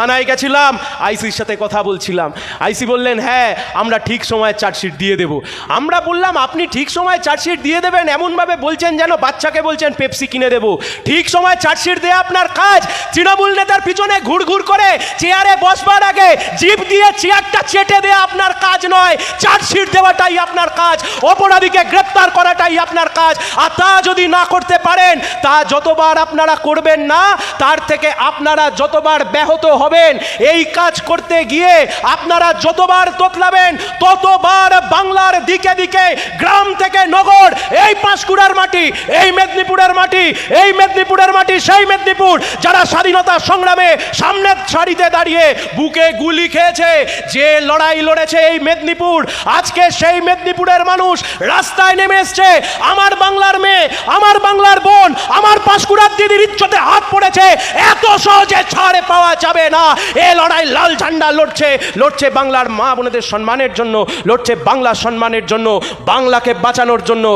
থানায় গেছিলাম, আইসির সাথে কথা বলছিলাম। আইসি বললেন হ্যাঁ আমরা ঠিক সময়ে চার্জশিট দিয়ে দেব। আমরা বললাম, আপনি ঠিক সময়ে চার্জশিট দিয়ে দেবেন, এমনভাবে বলছেন যেন বাচ্চাকে বলছেন পেপসি কিনে দেবো। ঠিক সময় চার্জশিট দেয়া আপনার কাজ। তৃণমূল নেতার পিছনে ঘুর ঘুর করে চেয়ারে বসবার আগে জিপ দিয়ে চেয়ারটা চেটে দেয়া আপনার কাজ নয়। চার্জশিট দেওয়াটাই আপনার কাজ, অপরাধীকে গ্রেপ্তার করাটাই আপনার কাজ। আর তা যদি না করতে পারেন, তা যতবার আপনারা করবেন না, তার থেকে আপনারা যতবার ব্যাহত হবেন এই কাজ করতে গিয়ে আপনারা যতবার তোতলাবেন, ততবার বাংলার দিকে দিকে, গ্রাম থেকে নগর, এই পাঁশকুড়ার মাটি, এই মেদিনীপুরের মাটি, এই মেদিনীপুরের মাটি, সেই মেদিনীপুর যারা স্বাধীনতা সংগ্রামে সামনের সারিতে দাঁড়িয়ে বুকে গুলি খেয়েছে, যে লড়াই লড়েছে এই মেদিনীপুর, আজকে সেই মেদিনীপুরের মানুষ রাস্তায় নেমে এসছে। আমার বাংলার মেয়ে, আমার বাংলার বোন, আমার পাঁশকুড়ার দিদির ইচ্ছতে হাত পড়েছে, এত সহজে ছাড়ে পাওয়া যাবে না। এ লড়াই লাল ঝান্ডা লড়ছে লড়ছে বাংলার মা বোনেদের সম্মানের জন্য, লড়ছে বাংলার সম্মানের জন্য, বাংলাকে বাঁচানোর জন্য।